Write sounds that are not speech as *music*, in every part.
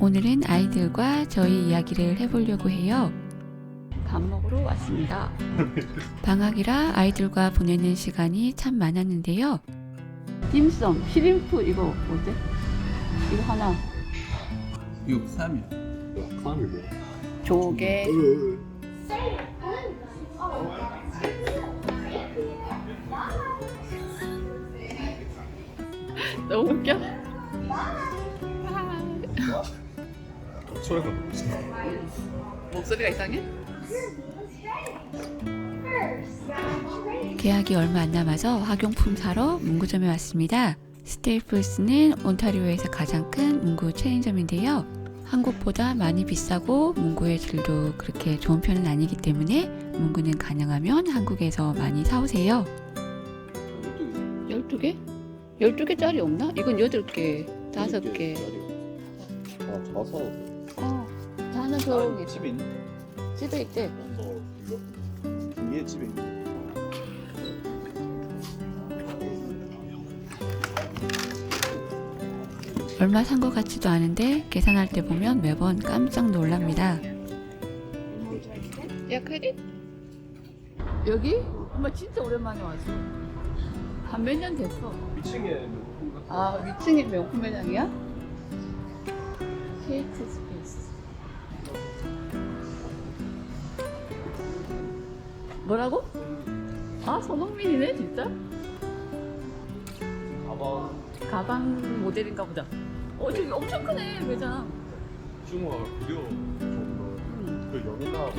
오늘은 아이들과 저희 이야기를 해보려고 해요. 밥 먹으러 왔습니다. 방학이라 아이들과 보내는 시간이 참 많았는데요. 딤섬, 시림프 이거 어때? 이거 하나. 이거 쌈이야. 쌈이 뭐야? 조개. 너무 웃겨. 소리가. 목소리가 이상해? 계약이 얼마 안 남아서 학용품 사러 문구점에 왔습니다. 스테이플스는 온타리오에서 가장 큰 문구 체인점인데요. 한국보다 많이 비싸고 문구의 질도 그렇게 좋은 편은 아니기 때문에 문구는 가능하면 한국에서 많이 사오세요. 12개? 12개짜리 없나? 이건 8개, 5개. 아, 자서. 아, 하나 더 집에 있는. 집에 있대. 위에 집에 있는. 얼마 산 것 같지도 않은데 계산할 때 보면 매번 깜짝 놀랍니다. 야 크릿? 여기? 엄마 진짜 오랜만에 왔어. 한 몇 년 됐어. 위층에 아 위층이 명품 매장이야? 케이트 스 뭐라고? 아 손흥민이네 진짜? 가방 가방 모델인가 보다. 어 저기 엄청 크네 매장. 중화 음. 그 연예나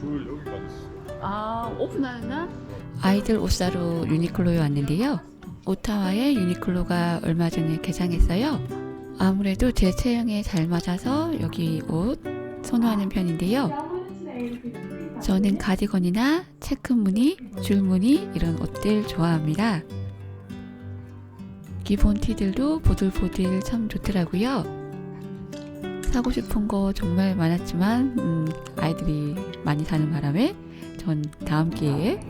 줄 여기까지 있어. 아 오픈하는 날? 아이들 옷 사러 유니클로에 왔는데요. 오타와의 유니클로가 얼마 전에 개장했어요. 아무래도 제 체형에 잘 맞아서 여기 옷 선호하는 편인데요. 저는 가디건이나 체크 무늬, 줄 무늬 이런 옷들 좋아합니다. 기본 티들도 보들보들 참 좋더라고요. 사고 싶은 거 정말 많았지만 음, 아이들이 많이 사는 바람에 전 다음 기회에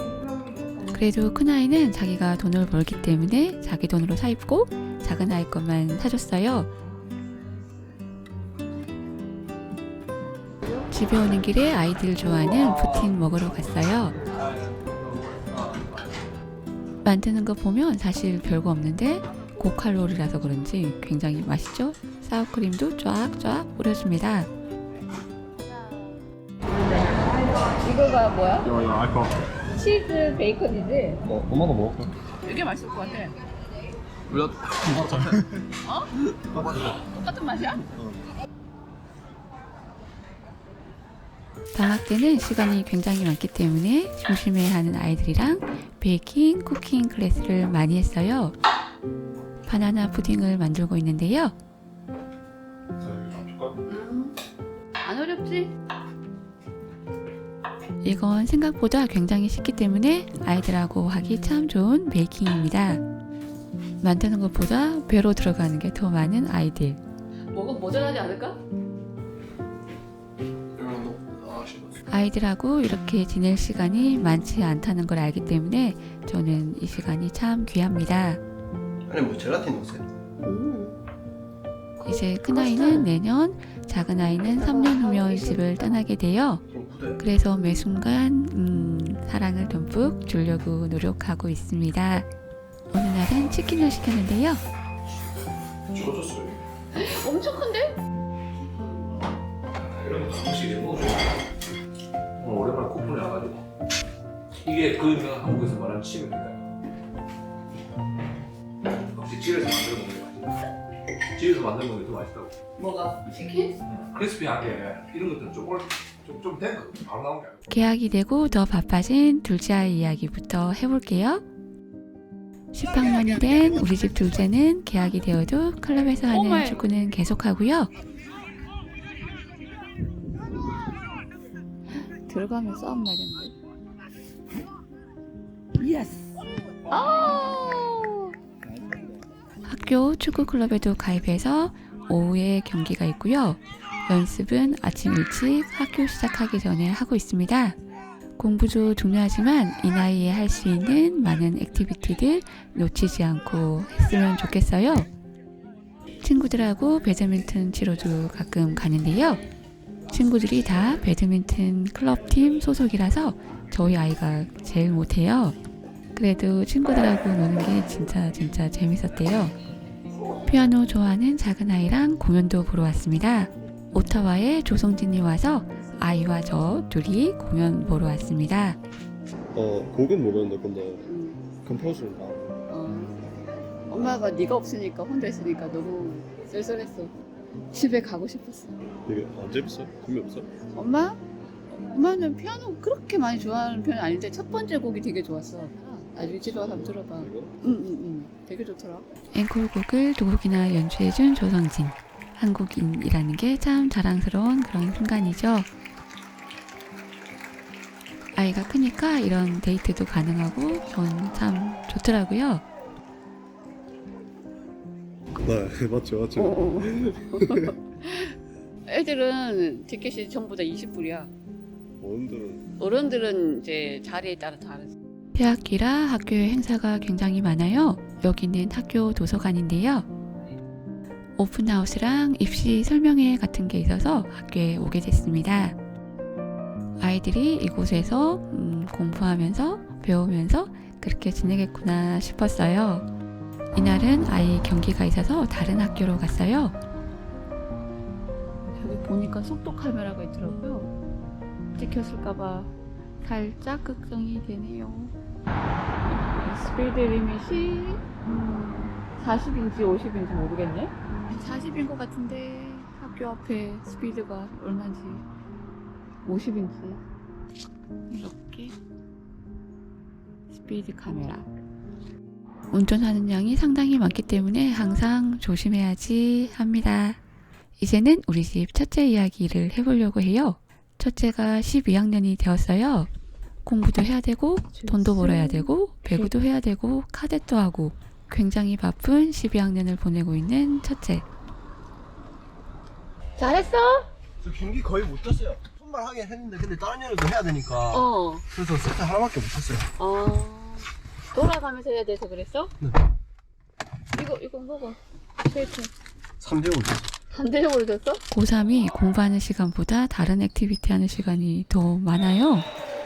그래도 큰아이는 자기가 돈을 벌기 때문에 자기 돈으로 사 입고 작은 아이 것만 사줬어요. 집에 오는 길에 아이들 좋아하는 푸틴 먹으러 갔어요. 만드는 거 보면 사실 별거 없는데 고칼로리라서 그런지 굉장히 맛있죠? 사우크림도 쫙쫙 뿌려줍니다. 이거가 뭐야? 야, 야, 아이고. 치즈 베이컨이지? 어, 엄마가 먹을까? 이게 맛있을 것 같아. 우리가 어? *laughs* 똑같은 맛이야? 방학 때는 시간이 굉장히 많기 때문에 조심해야 하는 아이들이랑 베이킹, 쿠킹 클래스를 많이 했어요. 바나나 푸딩을 만들고 있는데요. 안 어렵지? 이건 생각보다 굉장히 쉽기 때문에 아이들하고 하기 참 좋은 베이킹입니다. 만드는 것보다 배로 들어가는 게 더 많은 아이들. 뭐가 모자라지 않을까? 아이들하고 이렇게 지낼 시간이 많지 않다는 걸 알기 때문에 저는 이 시간이 참 귀합니다. 아니 뭐 젤라틴 넣으세요? 이제 큰아이는 내년, 작은아이는 3년 후면 집을 떠나게 돼요. 좀 굳어요. 그래서 매 순간 음, 사랑을 듬뿍 주려고 노력하고 있습니다. 어느 날은 치킨을 시켰는데요. 죽어졌어요. 엄청 큰데? 이런 거 가끔씩 먹어줘. 오늘 오랜만에 코프를 와가지고. 이게 그 유명한 한국에서 말하는 치맥입니다. 혹시 집에서 만들어 먹는 게 맛있다. 집에서 만들어 먹는 게 더 맛있다고. 뭐가? 치킨? 크리스피하게 이런 것들은 좀 오래 좀좀 된 거. 바로 나온 게 아니고. 계약이 되고 더 바빠진 둘째 아이 이야기부터 해볼게요. 10학년이 된 우리 집 둘째는 계약이 되어도 클럽에서 하는 어머. 축구는 계속하고요. 들어가면 싸움 나겠는데. 예스. 학교 축구 클럽에도 가입해서 오후에 경기가 있고요. 연습은 아침 일찍 학교 시작하기 전에 하고 있습니다. 공부도 중요하지만 이 나이에 할 수 있는 많은 액티비티들 놓치지 않고 했으면 좋겠어요. 친구들하고 배드민턴 치러도 가끔 가는데요. 친구들이 다 배드민턴 클럽팀 소속이라서 저희 아이가 제일 못해요. 그래도 친구들하고 노는 게 진짜 진짜 재밌었대요. 피아노 좋아하는 작은 아이랑 공연도 보러 왔습니다. 오타와에 조성진이 와서 아이와 저 둘이 공연 보러 왔습니다. 어 곡은 모르는데 근데 컴포즈는 다 어, 엄마가 네가 없으니까 혼자 있으니까 너무 쓸쓸했어. 집에 가고 싶었어. 되게 안 재밌어? 재미없어? 엄마? 엄마는 피아노 그렇게 많이 좋아하는 편이 아닌데 첫 번째 곡이 되게 좋았어. 나중에 집에 가서 한번 들어봐. 이거? 응응응. 되게 좋더라. 앵콜곡을 두 곡이나 연주해준 조성진. 한국인이라는 게 참 자랑스러운 그런 순간이죠. 아이가 크니까 이런 데이트도 가능하고 전 참 좋더라고요. 네 맞죠 맞죠 어, *laughs* 애들은 티켓이 전부 다 20불이야. 어른들은 어른들은 이제 자리에 따라 다르지. 폐학기라 학교에 행사가 굉장히 많아요. 여기는 학교 도서관인데요. 오픈하우스랑 입시 설명회 같은 게 있어서 학교에 오게 됐습니다. 아이들이 이곳에서 음, 공부하면서 배우면서 그렇게 지내겠구나 싶었어요. 이날은 아이 경기가 있어서 다른 학교로 갔어요. 보니까 속도 카메라가 있더라고요. 찍혔을까봐 살짝 걱정이 되네요. 스피드 리밋이 음, 40인지 50인지 모르겠네. 40인 것 같은데 학교 앞에 스피드가 얼마인지 50인지 이렇게 스피드 카메라. 운전하는 양이 상당히 많기 때문에 항상 조심해야지 합니다. 이제는 우리 집 첫째 이야기를 해보려고 해요. 첫째가 12학년이 되었어요. 공부도 해야 되고, 돈도 벌어야 되고, 배구도 해야 되고, 카데도 하고, 굉장히 바쁜 12학년을 보내고 있는 첫째. 잘했어? 저 경기 거의 못 떴어요. 손만 하긴 했는데 근데 다른 일도 해야 되니까 어, 그래서 세트 하나밖에 못 쳤어요. 어. 돌아가면서 해야 돼서 그랬어? 네. 이거, 이거 먹어. 스웨트. 3대 5 쳤어요. 반대적으로 됐어? 고3이 공부하는 시간보다 다른 액티비티 하는 시간이 더 많아요.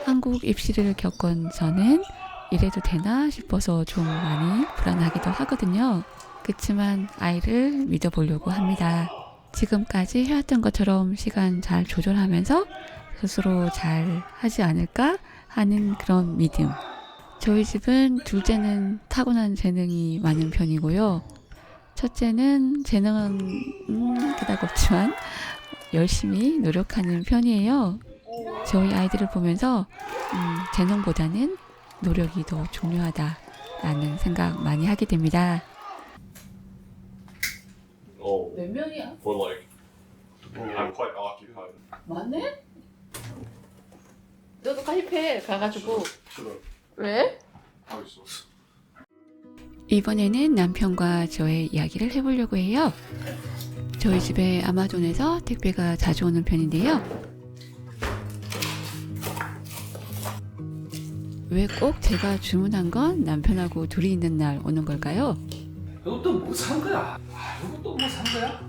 한국 입시를 겪은 저는 이래도 되나 싶어서 좀 많이 불안하기도 하거든요. 그치만 아이를 믿어보려고 합니다. 지금까지 해왔던 것처럼 시간 잘 조절하면서 스스로 잘 하지 않을까 하는 그런 믿음. 저희 집은 둘째는 타고난 재능이 많은 편이고요. 첫째는 재능은 음, 그닥 없지만 열심히 노력하는 편이에요. 저희 아이들을 보면서 음, 재능보다는 노력이 더 중요하다라는 생각 많이 하게 됩니다. Oh 몇 명이야? for like I'm quite occupied 맞네? 너도 가입해 가가지고 왜? You supposed 이번에는 남편과 저의 이야기를 해보려고 해요. 저희 집에 아마존에서 택배가 자주 오는 편인데요. 왜 꼭 제가 주문한 건 남편하고 둘이 있는 날 오는 걸까요? 이것도 뭐 산 거야? 아, 이것도 뭐 산 거야?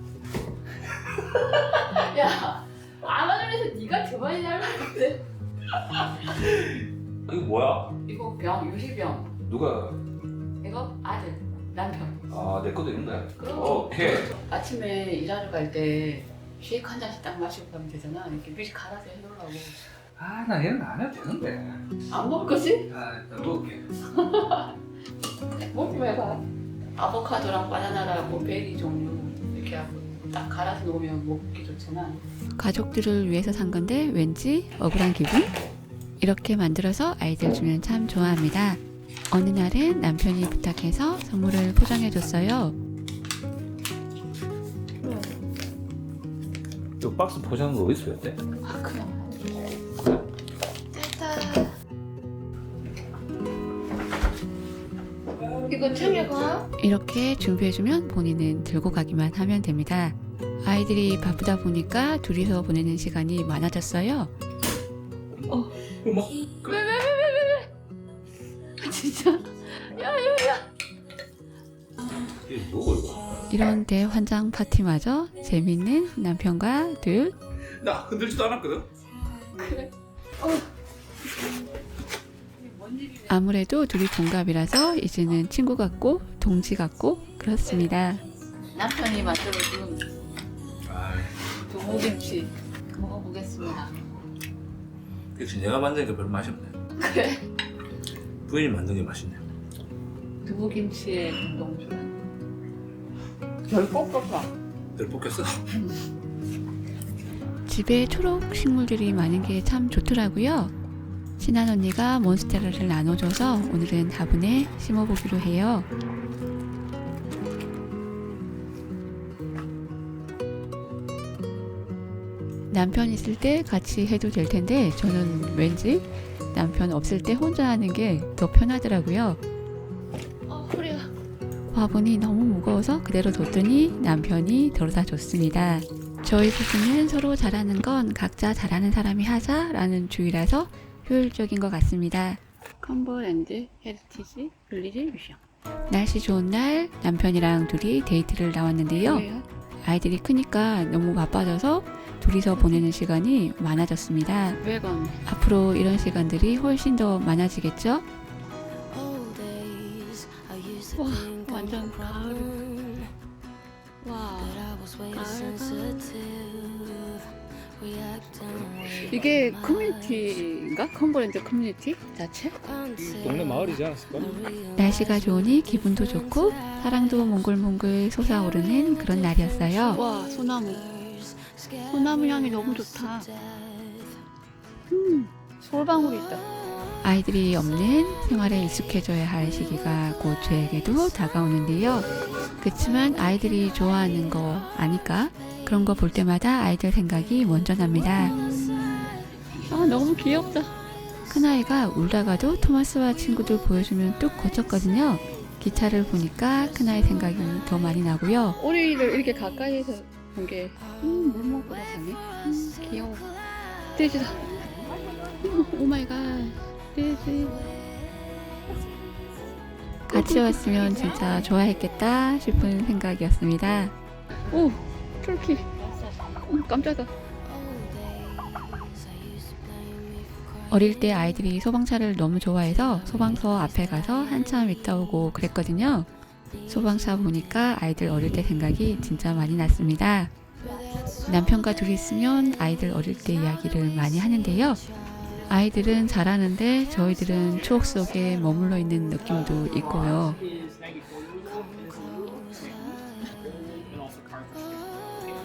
*laughs* 야, 아마존에서 네가 더 많이 잘랐는데. 이거 뭐야? 이거 병, 유리병. 누가 이거 아들, 남편. 아, 내 것도 있네. 그럼. 오케이. 아침에 일하러 갈 때 쉐이크 한 잔씩 딱 마시고 가면 되잖아. 이렇게 미리 갈아서 해놓으라고. 아, 나 얘는 안 해도 되는데. 안 먹을 거지? 아, 나 먹을게. *laughs* 먹지 말봐. 아보카도랑 바나나랑 뭐 베리 종류 이렇게 하고 딱 갈아서 놓으면 먹기 좋잖아. 가족들을 위해서 산 건데 왠지 억울한 기분? 이렇게 만들어서 아이들 주면 참 좋아합니다. 어느 날은 남편이 부탁해서 선물을 포장해 줬어요. 이 박스 포장한 거 어디서 했대? 아 그럼. 이거 챙겨가. 이렇게 준비해주면 본인은 들고 가기만 하면 됩니다. 아이들이 바쁘다 보니까 둘이서 보내는 시간이 많아졌어요. 어, 막 왜왜왜왜왜? 진짜. 야야야. 이게 뭐고 이거? 이런 대환장 파티마저 재밌는 남편과 둘 나 흔들지도 않았거든. 아무래도 둘이 동갑이라서 이제는 친구 같고 동지 같고 그렇습니다. 남편이 만들어준 아, 두부김치 먹어보겠습니다. 그치 내가 만든 게 별로 맛이 없네. 그래? 부인이 만든 게 맛있네. 두부김치에 너무 좋아. 별것 같아. 늘 볶였어. 집에 초록 식물들이 많은 게 참 좋더라고요. 친한 언니가 몬스테라를 나눠줘서 오늘은 화분에 심어보기로 해요. 남편 있을 때 같이 해도 될 텐데 저는 왠지 남편 없을 때 혼자 하는 게 더 편하더라고요. 어, 허리가. 화분이 너무 무거워서 그대로 뒀더니 남편이 덜어다 줬습니다. 저희 부부는 서로 잘하는 건 각자 잘하는 사람이 하자라는 주의라서 효율적인 것 같습니다. 컴버랜드 헤리티지 블리지 뮤지엄 날씨 좋은 날 남편이랑 둘이 데이트를 나왔는데요. 아이들이 크니까 너무 바빠져서 둘이서 보내는 시간이 많아졌습니다. 외건 앞으로 이런 시간들이 훨씬 더 많아지겠죠? 와 완전 가을 와 이게 커뮤니티인가? 컴버랜드 커뮤니티 자체? 동네 마을이지 않았을까? 날씨가 좋으니 기분도 좋고 사랑도 몽글몽글 솟아오르는 그런 날이었어요. 와 소나무 소나무 향이 너무 좋다 음 솔방울이 있다 아이들이 없는 생활에 익숙해져야 할 시기가 곧 저에게도 다가오는데요. 그치만 아이들이 좋아하는 거 아니까 그런 거 볼 때마다 아이들 생각이 먼저 납니다. 아 너무 귀엽다 큰아이가 울다가도 토마스와 친구들 보여주면 뚝 거쳤거든요. 기차를 보니까 큰아이 생각이 더 많이 나고요. 오리를 이렇게 가까이에서 본게 음, 물먹보다 작네. 음, 귀여워. 돼지다. *laughs* 오 마이 갓. 돼지. 같이 왔으면 진짜 좋아했겠다 싶은 생각이었습니다. 오 turkey 음, 깜짝아 어릴 때 아이들이 소방차를 너무 좋아해서 소방서 앞에 가서 한참 있다 오고 그랬거든요. 소방차 보니까 아이들 어릴 때 생각이 진짜 많이 났습니다. 남편과 둘이 있으면 아이들 어릴 때 이야기를 많이 하는데요. 아이들은 잘하는데 저희들은 추억 속에 머물러 있는 느낌도 있고요.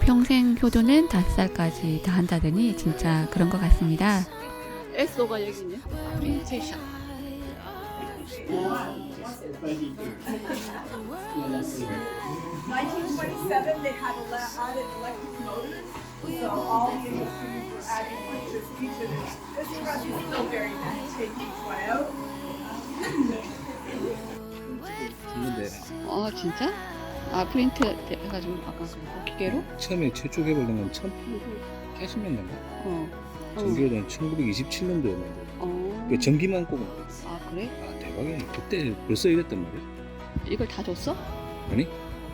평생 효도는 다섯 살까지 다 한다더니 진짜 그런 것 같습니다. 에소가 여기 있네 1927, they had added electric motors, so all the industries were adding electricity to this. This press is still very taking one out. 아 진짜? 아 프린트 해가지고 아까 그 기계로? 처음에 최초 개발된 건 1880년대인가? 어. 어. 전기로는 1927년도였는데 어. 그 전기만 꼽은 거야. 아 그래? 아 대박이네. 그때 벌써 이랬단 말이야. 이걸 다 줬어? 아니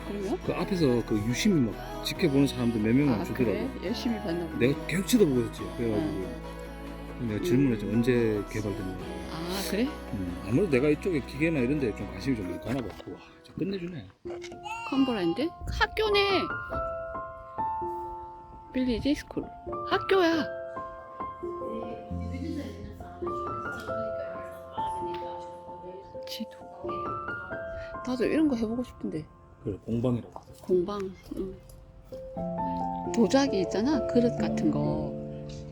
그러면? 그 앞에서 그 유심히 막 지켜보는 사람들 몇 명만 아 주더라고. 그래? 열심히 봤나 보네. 내가 계속 쳐다보고 있었지. 그래가지고 내가 질문했지 언제 개발됐냐. 아 그래? 음, 아무래도 내가 이쪽에 기계나 이런 데 좀 관심이 좀 가나 봐. 와, 진짜 끝내주네. 컴버랜드? 학교네. 빌리지 스쿨. 학교야. 지도. 나도 이런 거 해보고 싶은데. 그래, 공방이라고. 공방. 응. 도자기 있잖아. 그릇 같은 거.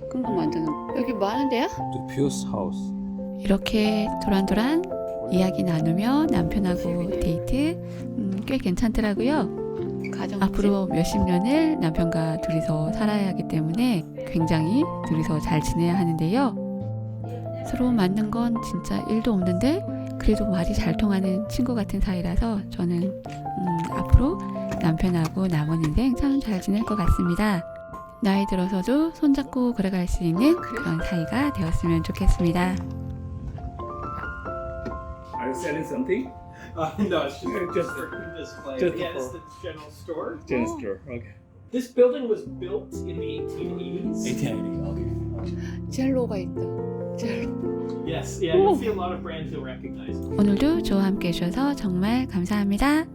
그런 거 만드는. 거. 여기 뭐 하는 데야? 또 퓨어스 하우스. 이렇게 도란도란 이야기 나누며 남편하고 데이트 음, 꽤 괜찮더라고요. 가정. 앞으로 몇십 년을 남편과 둘이서 살아야 하기 때문에 굉장히 둘이서 잘 지내야 하는데요. 서로 맞는 건 진짜 일도 없는데 그래도 말이 잘 통하는 친구 같은 사이라서 저는 음, 앞으로 남편하고 남은 인생 참 잘 지낼 것 같습니다. 나이 들어서도 손잡고 걸어갈 수 있는 그런 사이가 되었으면 좋겠습니다. Are you selling something? Uh, no, it's just, just for display. just yeah, it's the general store. General store. Okay. This building was built in the 1880s. 1880. Okay. 젤로가 있다. 젤로. Yes, yeah, you'll see a lot of brands you'll recognize. 오늘도 저와 함께 해주셔서 정말 감사합니다.